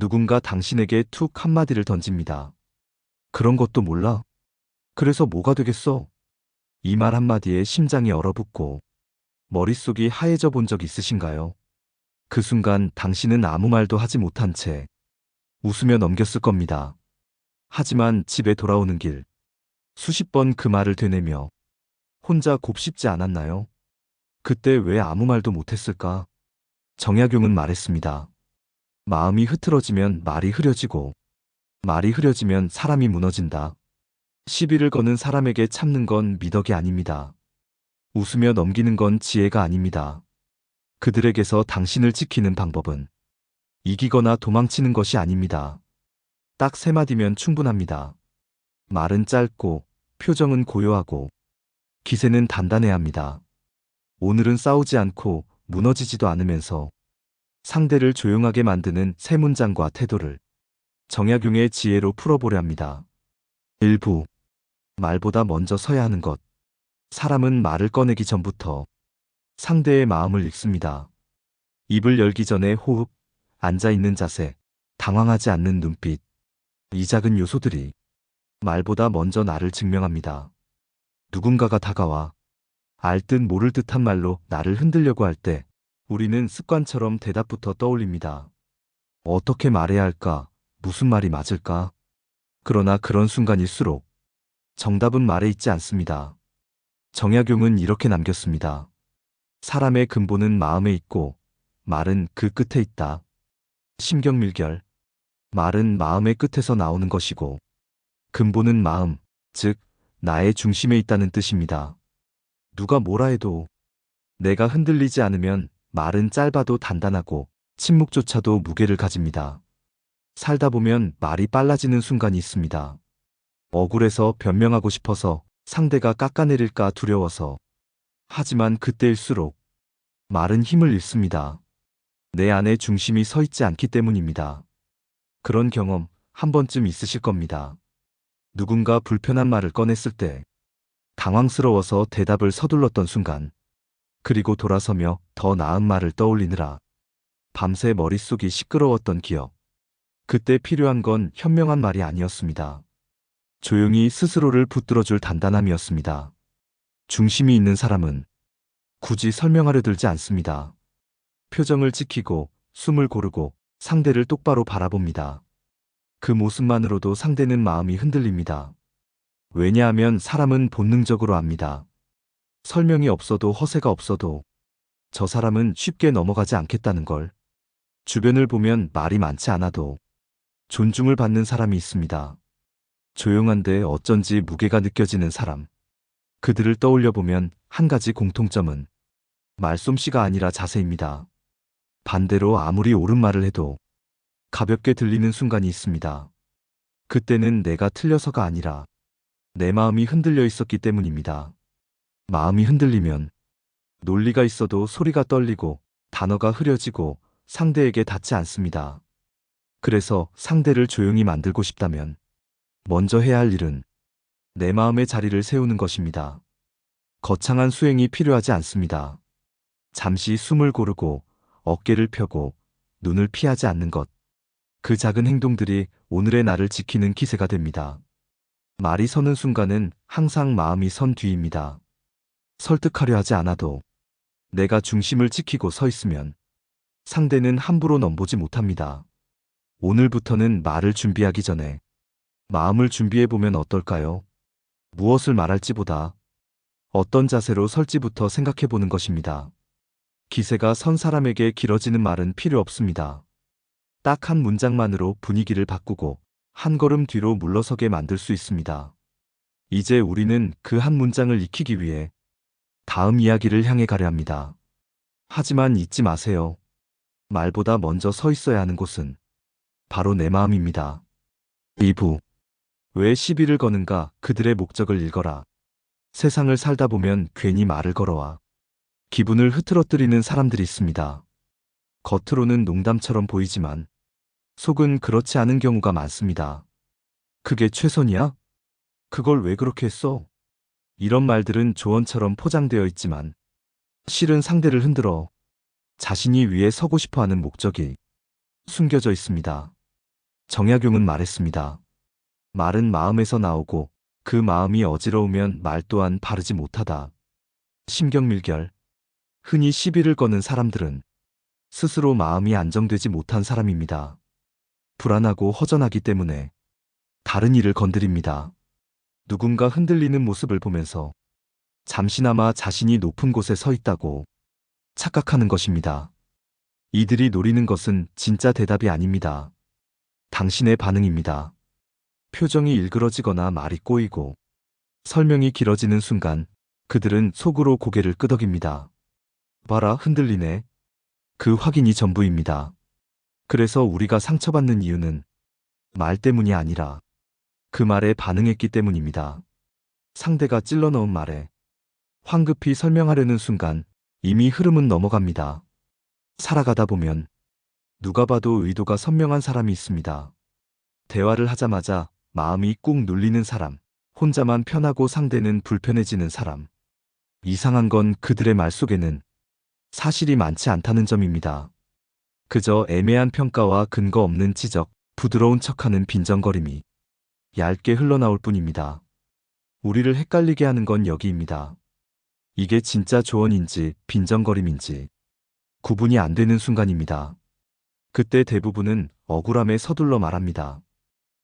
누군가 당신에게 툭 한마디를 던집니다. 그런 것도 몰라? 그래서 뭐가 되겠어? 이 말 한마디에 심장이 얼어붙고 머릿속이 하얘져 본 적 있으신가요? 그 순간 당신은 아무 말도 하지 못한 채 웃으며 넘겼을 겁니다. 하지만 집에 돌아오는 길 수십 번 그 말을 되뇌며 혼자 곱씹지 않았나요? 그때 왜 아무 말도 못했을까? 정약용은 말했습니다. 마음이 흐트러지면 말이 흐려지고 말이 흐려지면 사람이 무너진다. 시비를 거는 사람에게 참는 건 미덕이 아닙니다. 웃으며 넘기는 건 지혜가 아닙니다. 그들에게서 당신을 지키는 방법은 이기거나 도망치는 것이 아닙니다. 딱 세 마디면 충분합니다. 말은 짧고 표정은 고요하고 기세는 단단해야 합니다. 오늘은 싸우지 않고 무너지지도 않으면서 상대를 조용하게 만드는 세 문장과 태도를 정약용의 지혜로 풀어보려 합니다. 일부 말보다 먼저 서야 하는 것. 사람은 말을 꺼내기 전부터 상대의 마음을 읽습니다. 입을 열기 전에 호흡, 앉아있는 자세, 당황하지 않는 눈빛. 이 작은 요소들이 말보다 먼저 나를 증명합니다. 누군가가 다가와 알 듯 모를 듯한 말로 나를 흔들려고 할 때 우리는 습관처럼 대답부터 떠올립니다. 어떻게 말해야 할까? 무슨 말이 맞을까? 그러나 그런 순간일수록 정답은 말에 있지 않습니다. 정약용은 이렇게 남겼습니다. 사람의 근본은 마음에 있고 말은 그 끝에 있다. 심경밀결. 말은 마음의 끝에서 나오는 것이고 근본은 마음, 즉 나의 중심에 있다는 뜻입니다. 누가 뭐라 해도 내가 흔들리지 않으면 말은 짧아도 단단하고 침묵조차도 무게를 가집니다. 살다 보면 말이 빨라지는 순간이 있습니다. 억울해서 변명하고 싶어서 상대가 깎아내릴까 두려워서. 하지만 그때일수록 말은 힘을 잃습니다. 내 안에 중심이 서 있지 않기 때문입니다. 그런 경험 한 번쯤 있으실 겁니다. 누군가 불편한 말을 꺼냈을 때 당황스러워서 대답을 서둘렀던 순간 그리고 돌아서며 더 나은 말을 떠올리느라 밤새 머릿속이 시끄러웠던 기억. 그때 필요한 건 현명한 말이 아니었습니다. 조용히 스스로를 붙들어줄 단단함이었습니다. 중심이 있는 사람은 굳이 설명하려 들지 않습니다. 표정을 지키고 숨을 고르고 상대를 똑바로 바라봅니다. 그 모습만으로도 상대는 마음이 흔들립니다. 왜냐하면 사람은 본능적으로 압니다. 설명이 없어도 허세가 없어도 저 사람은 쉽게 넘어가지 않겠다는 걸. 주변을 보면 말이 많지 않아도 존중을 받는 사람이 있습니다. 조용한데 어쩐지 무게가 느껴지는 사람. 그들을 떠올려 보면 한 가지 공통점은 말솜씨가 아니라 자세입니다. 반대로 아무리 옳은 말을 해도 가볍게 들리는 순간이 있습니다. 그때는 내가 틀려서가 아니라 내 마음이 흔들려 있었기 때문입니다. 마음이 흔들리면 논리가 있어도 소리가 떨리고 단어가 흐려지고 상대에게 닿지 않습니다. 그래서 상대를 조용히 만들고 싶다면 먼저 해야 할 일은 내 마음의 자리를 세우는 것입니다. 거창한 수행이 필요하지 않습니다. 잠시 숨을 고르고 어깨를 펴고 눈을 피하지 않는 것. 그 작은 행동들이 오늘의 나를 지키는 기세가 됩니다. 말이 서는 순간은 항상 마음이 선 뒤입니다. 설득하려 하지 않아도 내가 중심을 지키고 서 있으면 상대는 함부로 넘보지 못합니다. 오늘부터는 말을 준비하기 전에 마음을 준비해 보면 어떨까요? 무엇을 말할지보다 어떤 자세로 설지부터 생각해 보는 것입니다. 기세가 선 사람에게 길어지는 말은 필요 없습니다. 딱 한 문장만으로 분위기를 바꾸고 한 걸음 뒤로 물러서게 만들 수 있습니다. 이제 우리는 그 한 문장을 익히기 위해 다음 이야기를 향해 가려 합니다. 하지만 잊지 마세요. 말보다 먼저 서 있어야 하는 곳은 바로 내 마음입니다. 2부. 왜 시비를 거는가 그들의 목적을 읽어라. 세상을 살다 보면 괜히 말을 걸어와 기분을 흐트러뜨리는 사람들이 있습니다. 겉으로는 농담처럼 보이지만 속은 그렇지 않은 경우가 많습니다. 그게 최선이야? 그걸 왜 그렇게 했어? 이런 말들은 조언처럼 포장되어 있지만 실은 상대를 흔들어 자신이 위에 서고 싶어 하는 목적이 숨겨져 있습니다. 정약용은 말했습니다. 말은 마음에서 나오고 그 마음이 어지러우면 말 또한 바르지 못하다. 심경밀결. 흔히 시비를 거는 사람들은 스스로 마음이 안정되지 못한 사람입니다. 불안하고 허전하기 때문에 다른 일을 건드립니다. 누군가 흔들리는 모습을 보면서 잠시나마 자신이 높은 곳에 서 있다고 착각하는 것입니다. 이들이 노리는 것은 진짜 대답이 아닙니다. 당신의 반응입니다. 표정이 일그러지거나 말이 꼬이고 설명이 길어지는 순간 그들은 속으로 고개를 끄덕입니다. 봐라, 흔들리네. 그 확인이 전부입니다. 그래서 우리가 상처받는 이유는 말 때문이 아니라 그 말에 반응했기 때문입니다. 상대가 찔러 넣은 말에 황급히 설명하려는 순간 이미 흐름은 넘어갑니다. 살아가다 보면 누가 봐도 의도가 선명한 사람이 있습니다. 대화를 하자마자 마음이 꾹 눌리는 사람, 혼자만 편하고 상대는 불편해지는 사람. 이상한 건 그들의 말 속에는 사실이 많지 않다는 점입니다. 그저 애매한 평가와 근거 없는 지적, 부드러운 척하는 빈정거림이 얇게 흘러나올 뿐입니다. 우리를 헷갈리게 하는 건 여기입니다. 이게 진짜 조언인지 빈정거림인지 구분이 안 되는 순간입니다. 그때 대부분은 억울함에 서둘러 말합니다.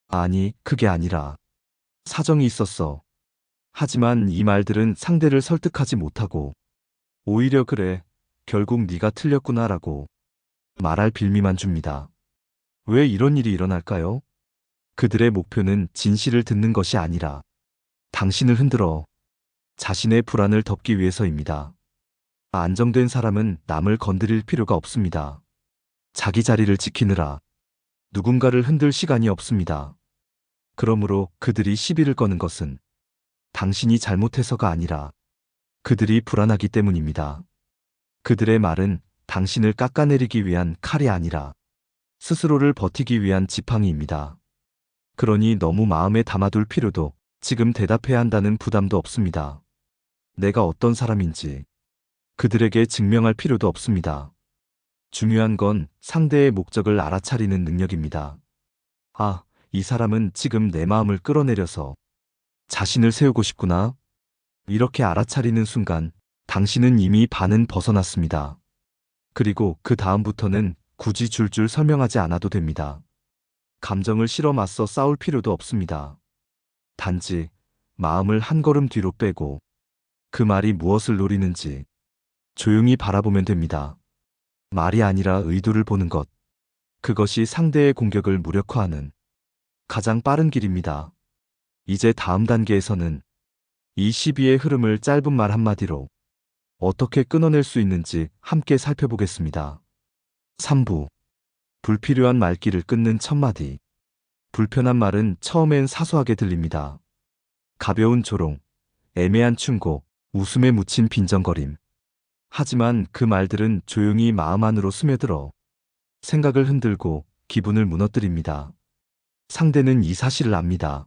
아니, 그게 아니라 사정이 있었어. 하지만 이 말들은 상대를 설득하지 못하고 오히려 그래, 결국 네가 틀렸구나라고 말할 빌미만 줍니다. 왜 이런 일이 일어날까요? 그들의 목표는 진실을 듣는 것이 아니라 당신을 흔들어 자신의 불안을 덮기 위해서입니다. 안정된 사람은 남을 건드릴 필요가 없습니다. 자기 자리를 지키느라 누군가를 흔들 시간이 없습니다. 그러므로 그들이 시비를 거는 것은 당신이 잘못해서가 아니라 그들이 불안하기 때문입니다. 그들의 말은 당신을 깎아내리기 위한 칼이 아니라 스스로를 버티기 위한 지팡이입니다. 그러니 너무 마음에 담아둘 필요도 지금 대답해야 한다는 부담도 없습니다. 내가 어떤 사람인지 그들에게 증명할 필요도 없습니다. 중요한 건 상대의 목적을 알아차리는 능력입니다. 아, 이 사람은 지금 내 마음을 끌어내려서 자신을 세우고 싶구나. 이렇게 알아차리는 순간 당신은 이미 반은 벗어났습니다. 그리고 그 다음부터는 굳이 줄줄 설명하지 않아도 됩니다. 감정을 실어 맞서 싸울 필요도 없습니다. 단지 마음을 한 걸음 뒤로 빼고 그 말이 무엇을 노리는지 조용히 바라보면 됩니다. 말이 아니라 의도를 보는 것. 그것이 상대의 공격을 무력화하는 가장 빠른 길입니다. 이제 다음 단계에서는 이 시비의 흐름을 짧은 말 한마디로 어떻게 끊어낼 수 있는지 함께 살펴보겠습니다. 3부. 불필요한 말귀를 끊는 첫마디. 불편한 말은 처음엔 사소하게 들립니다. 가벼운 조롱, 애매한 충고, 웃음에 묻힌 빈정거림. 하지만 그 말들은 조용히 마음 안으로 스며들어 생각을 흔들고 기분을 무너뜨립니다. 상대는 이 사실을 압니다.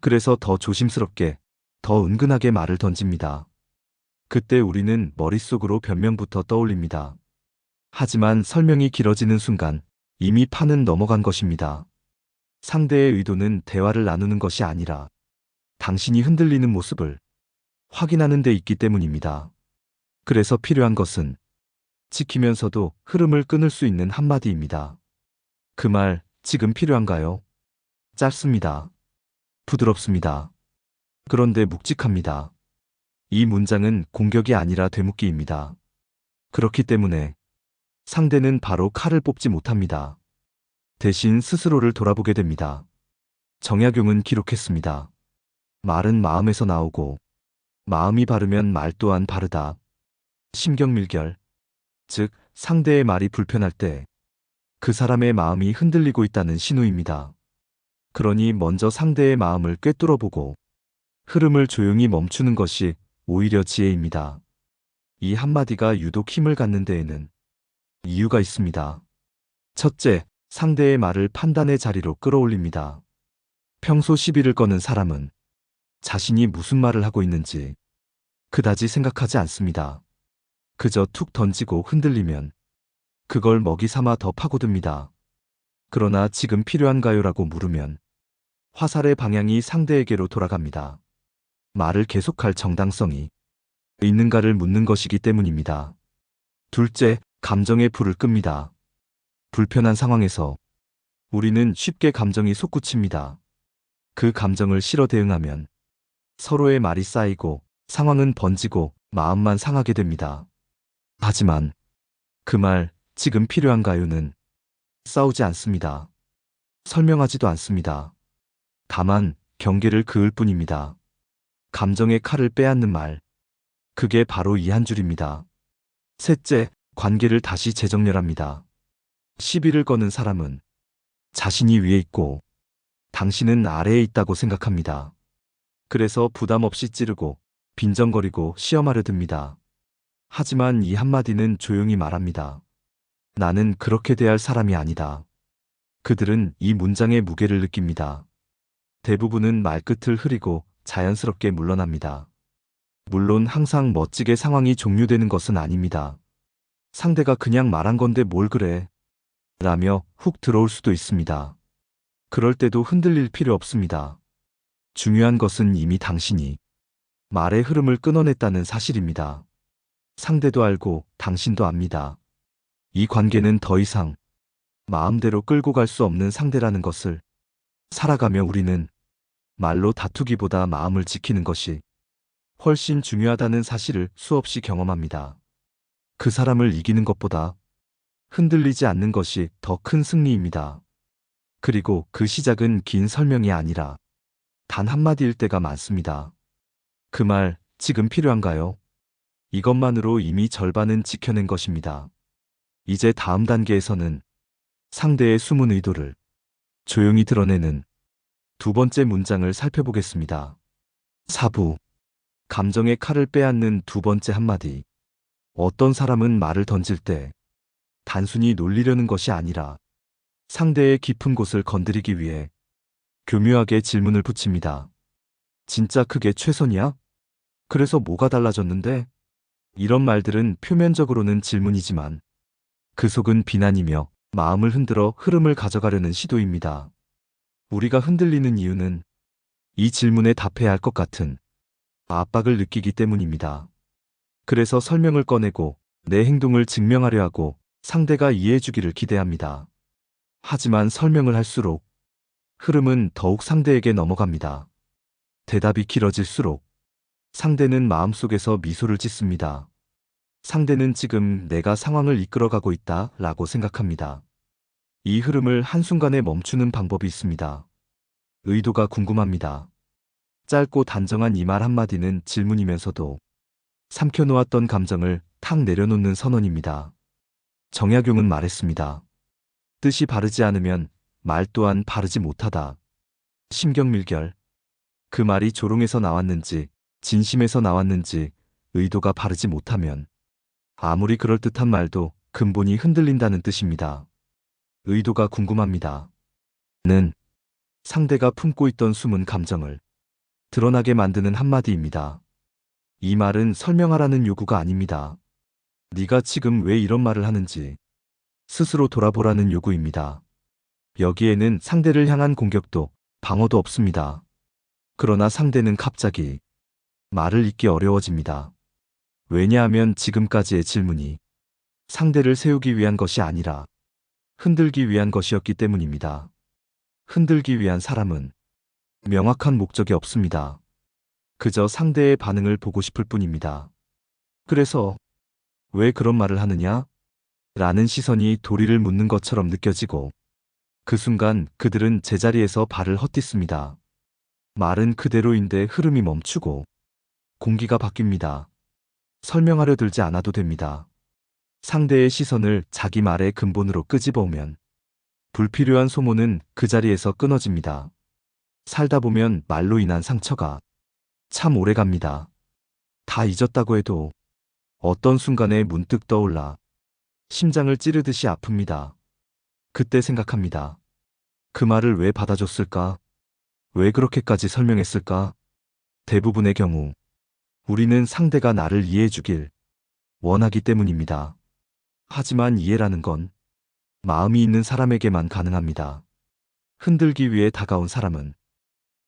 그래서 더 조심스럽게, 더 은근하게 말을 던집니다. 그때 우리는 머릿속으로 변명부터 떠올립니다. 하지만 설명이 길어지는 순간 이미 판은 넘어간 것입니다. 상대의 의도는 대화를 나누는 것이 아니라 당신이 흔들리는 모습을 확인하는 데 있기 때문입니다. 그래서 필요한 것은 지키면서도 흐름을 끊을 수 있는 한마디입니다. 그 말 지금 필요한가요? 짧습니다. 부드럽습니다. 그런데 묵직합니다. 이 문장은 공격이 아니라 되묻기입니다. 그렇기 때문에 상대는 바로 칼을 뽑지 못합니다. 대신 스스로를 돌아보게 됩니다. 정약용은 기록했습니다. 말은 마음에서 나오고 마음이 바르면 말 또한 바르다. 심경밀결. 즉, 상대의 말이 불편할 때 그 사람의 마음이 흔들리고 있다는 신호입니다. 그러니 먼저 상대의 마음을 꿰뚫어 보고 흐름을 조용히 멈추는 것이 오히려 지혜입니다. 이 한마디가 유독 힘을 갖는 데에는 이유가 있습니다. 첫째, 상대의 말을 판단의 자리로 끌어올립니다. 평소 시비를 거는 사람은 자신이 무슨 말을 하고 있는지 그다지 생각하지 않습니다. 그저 툭 던지고 흔들리면 그걸 먹이 삼아 더 파고듭니다. 그러나 지금 필요한가요 라고 물으면 화살의 방향이 상대에게로 돌아갑니다. 말을 계속할 정당성이 있는가를 묻는 것이기 때문입니다. 둘째, 감정의 불을 끕니다. 불편한 상황에서 우리는 쉽게 감정이 솟구칩니다. 그 감정을 실어 대응하면 서로의 말이 쌓이고 상황은 번지고 마음만 상하게 됩니다. 하지만 그 말 지금 필요한가요는 싸우지 않습니다. 설명하지도 않습니다. 다만 경계를 그을 뿐입니다. 감정의 칼을 빼앗는 말. 그게 바로 이 한 줄입니다. 셋째, 관계를 다시 재정렬합니다. 시비를 거는 사람은 자신이 위에 있고 당신은 아래에 있다고 생각합니다. 그래서 부담 없이 찌르고 빈정거리고 시험하려 듭니다. 하지만 이 한마디는 조용히 말합니다. 나는 그렇게 대할 사람이 아니다. 그들은 이 문장의 무게를 느낍니다. 대부분은 말끝을 흐리고 자연스럽게 물러납니다. 물론 항상 멋지게 상황이 종료되는 것은 아닙니다. 상대가 그냥 말한 건데 뭘 그래? 라며 훅 들어올 수도 있습니다. 그럴 때도 흔들릴 필요 없습니다. 중요한 것은 이미 당신이 말의 흐름을 끊어냈다는 사실입니다. 상대도 알고 당신도 압니다. 이 관계는 더 이상 마음대로 끌고 갈 수 없는 상대라는 것을 살아가며 우리는 말로 다투기보다 마음을 지키는 것이 훨씬 중요하다는 사실을 수없이 경험합니다. 그 사람을 이기는 것보다 흔들리지 않는 것이 더 큰 승리입니다. 그리고 그 시작은 긴 설명이 아니라 단 한마디일 때가 많습니다. 그 말 지금 필요한가요? 이것만으로 이미 절반은 지켜낸 것입니다. 이제 다음 단계에서는 상대의 숨은 의도를 조용히 드러내는 두 번째 문장을 살펴보겠습니다. 사부. 감정의 칼을 빼앗는 두 번째 한마디. 어떤 사람은 말을 던질 때 단순히 놀리려는 것이 아니라 상대의 깊은 곳을 건드리기 위해 교묘하게 질문을 붙입니다. 진짜 그게 최선이야? 그래서 뭐가 달라졌는데? 이런 말들은 표면적으로는 질문이지만 그 속은 비난이며 마음을 흔들어 흐름을 가져가려는 시도입니다. 우리가 흔들리는 이유는 이 질문에 답해야 할 것 같은 압박을 느끼기 때문입니다. 그래서 설명을 꺼내고 내 행동을 증명하려 하고 상대가 이해해주기를 기대합니다. 하지만 설명을 할수록 흐름은 더욱 상대에게 넘어갑니다. 대답이 길어질수록 상대는 마음속에서 미소를 짓습니다. 상대는 지금 내가 상황을 이끌어가고 있다 라고 생각합니다. 이 흐름을 한순간에 멈추는 방법이 있습니다. 의도가 궁금합니다. 짧고 단정한 이 말 한마디는 질문이면서도 삼켜놓았던 감정을 탁 내려놓는 선언입니다. 정약용은 말했습니다. 뜻이 바르지 않으면 말 또한 바르지 못하다. 심경밀결. 그 말이 조롱에서 나왔는지 진심에서 나왔는지 의도가 바르지 못하면 아무리 그럴듯한 말도 근본이 흔들린다는 뜻입니다. 의도가 궁금합니다. 는 상대가 품고 있던 숨은 감정을 드러나게 만드는 한마디입니다. 이 말은 설명하라는 요구가 아닙니다. 네가 지금 왜 이런 말을 하는지 스스로 돌아보라는 요구입니다. 여기에는 상대를 향한 공격도 방어도 없습니다. 그러나 상대는 갑자기 말을 잇기 어려워집니다. 왜냐하면 지금까지의 질문이 상대를 세우기 위한 것이 아니라 흔들기 위한 것이었기 때문입니다. 흔들기 위한 사람은 명확한 목적이 없습니다. 그저 상대의 반응을 보고 싶을 뿐입니다. 그래서 왜 그런 말을 하느냐? 라는 시선이 도리를 묻는 것처럼 느껴지고 그 순간 그들은 제자리에서 발을 헛딛습니다. 말은 그대로인데 흐름이 멈추고 공기가 바뀝니다. 설명하려 들지 않아도 됩니다. 상대의 시선을 자기 말의 근본으로 끄집어오면 불필요한 소모는 그 자리에서 끊어집니다. 살다 보면 말로 인한 상처가 참 오래 갑니다. 다 잊었다고 해도 어떤 순간에 문득 떠올라 심장을 찌르듯이 아픕니다. 그때 생각합니다. 그 말을 왜 받아줬을까? 왜 그렇게까지 설명했을까? 대부분의 경우 우리는 상대가 나를 이해해 주길 원하기 때문입니다. 하지만 이해라는 건 마음이 있는 사람에게만 가능합니다. 흔들기 위해 다가온 사람은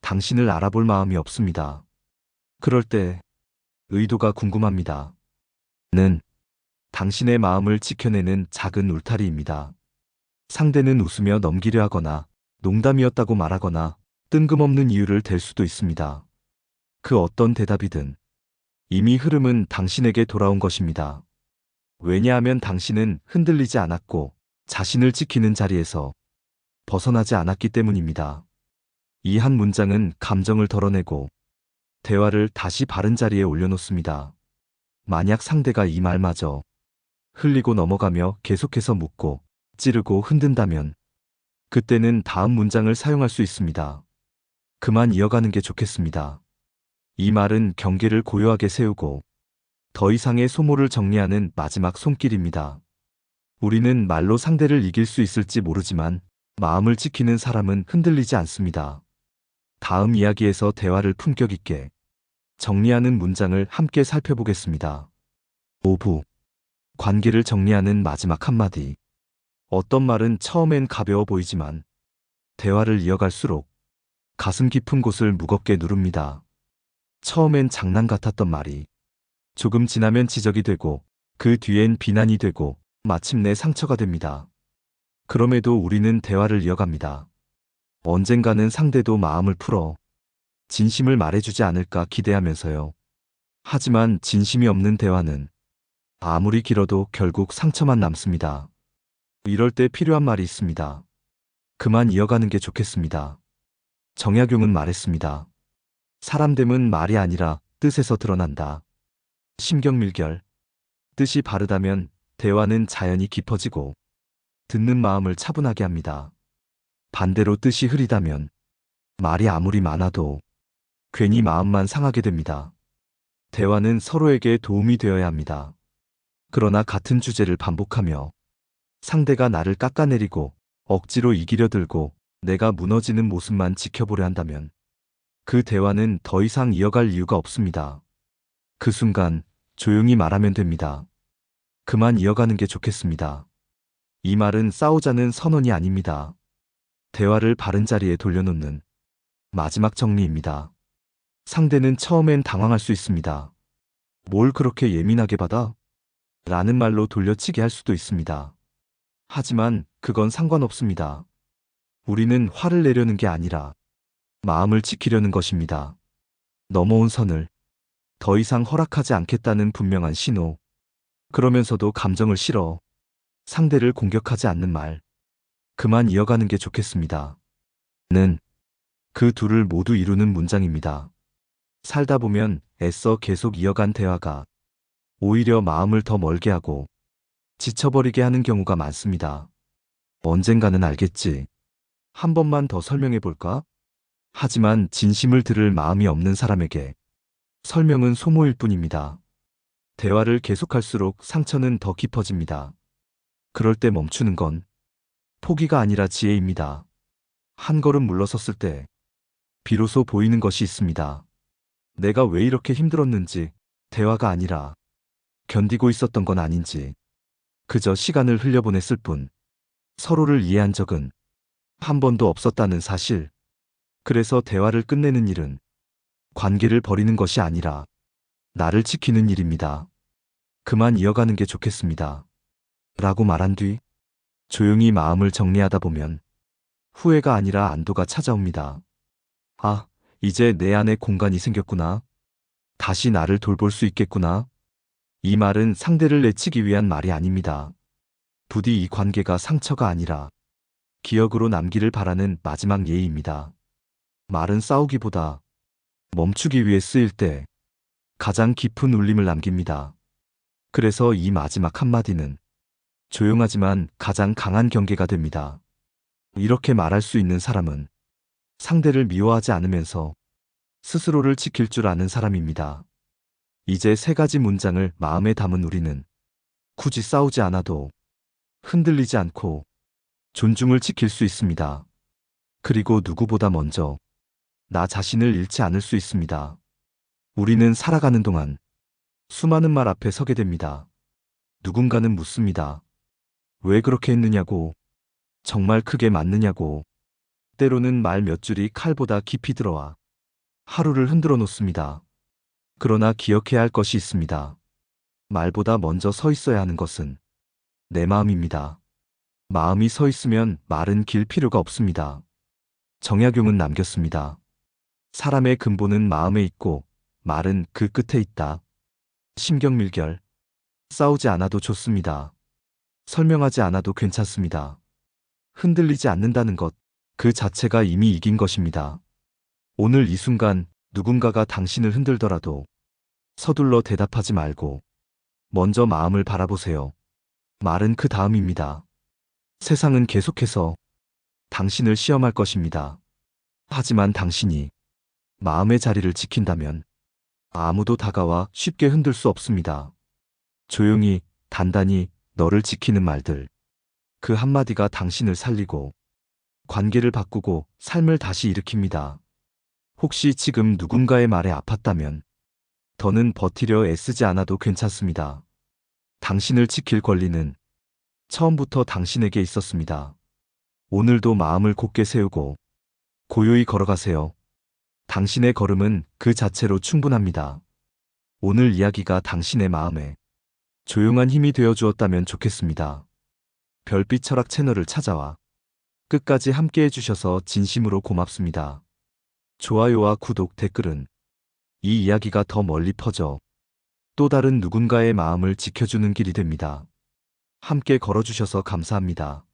당신을 알아볼 마음이 없습니다. 그럴 때 의도가 궁금합니다. 는 당신의 마음을 지켜내는 작은 울타리입니다. 상대는 웃으며 넘기려 하거나 농담이었다고 말하거나 뜬금없는 이유를 댈 수도 있습니다. 그 어떤 대답이든 이미 흐름은 당신에게 돌아온 것입니다. 왜냐하면 당신은 흔들리지 않았고 자신을 지키는 자리에서 벗어나지 않았기 때문입니다. 이 한 문장은 감정을 덜어내고 대화를 다시 바른 자리에 올려놓습니다. 만약 상대가 이 말마저 흘리고 넘어가며 계속해서 묻고 찌르고 흔든다면 그때는 다음 문장을 사용할 수 있습니다. 그만 이어가는 게 좋겠습니다. 이 말은 경계를 고요하게 세우고 더 이상의 소모를 정리하는 마지막 손길입니다. 우리는 말로 상대를 이길 수 있을지 모르지만 마음을 지키는 사람은 흔들리지 않습니다. 다음 이야기에서 대화를 품격 있게 정리하는 문장을 함께 살펴보겠습니다. 5부 관계를 정리하는 마지막 한마디 어떤 말은 처음엔 가벼워 보이지만 대화를 이어갈수록 가슴 깊은 곳을 무겁게 누릅니다. 처음엔 장난 같았던 말이 조금 지나면 지적이 되고 그 뒤엔 비난이 되고 마침내 상처가 됩니다. 그럼에도 우리는 대화를 이어갑니다. 언젠가는 상대도 마음을 풀어 진심을 말해주지 않을까 기대하면서요. 하지만 진심이 없는 대화는 아무리 길어도 결국 상처만 남습니다. 이럴 때 필요한 말이 있습니다. 그만 이어가는 게 좋겠습니다. 정약용은 말했습니다. 사람됨은 말이 아니라 뜻에서 드러난다. 심경밀결. 뜻이 바르다면 대화는 자연히 깊어지고 듣는 마음을 차분하게 합니다. 반대로 뜻이 흐리다면 말이 아무리 많아도 괜히 마음만 상하게 됩니다. 대화는 서로에게 도움이 되어야 합니다. 그러나 같은 주제를 반복하며 상대가 나를 깎아내리고 억지로 이기려 들고 내가 무너지는 모습만 지켜보려 한다면 그 대화는 더 이상 이어갈 이유가 없습니다. 그 순간 조용히 말하면 됩니다. 그만 이어가는 게 좋겠습니다. 이 말은 싸우자는 선언이 아닙니다. 대화를 바른 자리에 돌려놓는 마지막 정리입니다. 상대는 처음엔 당황할 수 있습니다. 뭘 그렇게 예민하게 받아? 라는 말로 돌려치기 할 수도 있습니다. 하지만 그건 상관없습니다. 우리는 화를 내려는 게 아니라 마음을 지키려는 것입니다. 넘어온 선을 더 이상 허락하지 않겠다는 분명한 신호. 그러면서도 감정을 실어 상대를 공격하지 않는 말. 그만 이어가는 게 좋겠습니다. 는 그 둘을 모두 이루는 문장입니다. 살다 보면 애써 계속 이어간 대화가 오히려 마음을 더 멀게 하고 지쳐버리게 하는 경우가 많습니다. 언젠가는 알겠지. 한 번만 더 설명해 볼까? 하지만 진심을 들을 마음이 없는 사람에게 설명은 소모일 뿐입니다. 대화를 계속할수록 상처는 더 깊어집니다. 그럴 때 멈추는 건 포기가 아니라 지혜입니다. 한 걸음 물러섰을 때 비로소 보이는 것이 있습니다. 내가 왜 이렇게 힘들었는지 대화가 아니라 견디고 있었던 건 아닌지 그저 시간을 흘려보냈을 뿐 서로를 이해한 적은 한 번도 없었다는 사실. 그래서 대화를 끝내는 일은 관계를 버리는 것이 아니라 나를 지키는 일입니다. 그만 이어가는 게 좋겠습니다. 라고 말한 뒤 조용히 마음을 정리하다 보면 후회가 아니라 안도가 찾아옵니다. 아, 이제 내 안에 공간이 생겼구나. 다시 나를 돌볼 수 있겠구나. 이 말은 상대를 내치기 위한 말이 아닙니다. 부디 이 관계가 상처가 아니라 기억으로 남기를 바라는 마지막 예의입니다. 말은 싸우기보다 멈추기 위해 쓰일 때 가장 깊은 울림을 남깁니다. 그래서 이 마지막 한마디는 조용하지만 가장 강한 경계가 됩니다. 이렇게 말할 수 있는 사람은 상대를 미워하지 않으면서 스스로를 지킬 줄 아는 사람입니다. 이제 세 가지 문장을 마음에 담은 우리는 굳이 싸우지 않아도 흔들리지 않고 존중을 지킬 수 있습니다. 그리고 누구보다 먼저 나 자신을 잃지 않을 수 있습니다. 우리는 살아가는 동안 수많은 말 앞에 서게 됩니다. 누군가는 묻습니다. 왜 그렇게 했느냐고 정말 크게 맞느냐고. 때로는 말 몇 줄이 칼보다 깊이 들어와 하루를 흔들어 놓습니다. 그러나 기억해야 할 것이 있습니다. 말보다 먼저 서 있어야 하는 것은 내 마음입니다. 마음이 서 있으면 말은 길 필요가 없습니다. 정약용은 남겼습니다. 사람의 근본은 마음에 있고 말은 그 끝에 있다. 심경밀결. 싸우지 않아도 좋습니다. 설명하지 않아도 괜찮습니다. 흔들리지 않는다는 것, 그 자체가 이미 이긴 것입니다. 오늘 이 순간 누군가가 당신을 흔들더라도 서둘러 대답하지 말고 먼저 마음을 바라보세요. 말은 그 다음입니다. 세상은 계속해서 당신을 시험할 것입니다. 하지만 당신이 마음의 자리를 지킨다면 아무도 다가와 쉽게 흔들 수 없습니다. 조용히, 단단히 너를 지키는 말들. 그 한마디가 당신을 살리고 관계를 바꾸고 삶을 다시 일으킵니다. 혹시 지금 누군가의 말에 아팠다면 더는 버티려 애쓰지 않아도 괜찮습니다. 당신을 지킬 권리는 처음부터 당신에게 있었습니다. 오늘도 마음을 곧게 세우고 고요히 걸어가세요. 당신의 걸음은 그 자체로 충분합니다. 오늘 이야기가 당신의 마음에 조용한 힘이 되어 주었다면 좋겠습니다. 별빛 철학 채널을 찾아와 끝까지 함께 해주셔서 진심으로 고맙습니다. 좋아요와 구독, 댓글은 이 이야기가 더 멀리 퍼져 또 다른 누군가의 마음을 지켜주는 길이 됩니다. 함께 걸어주셔서 감사합니다.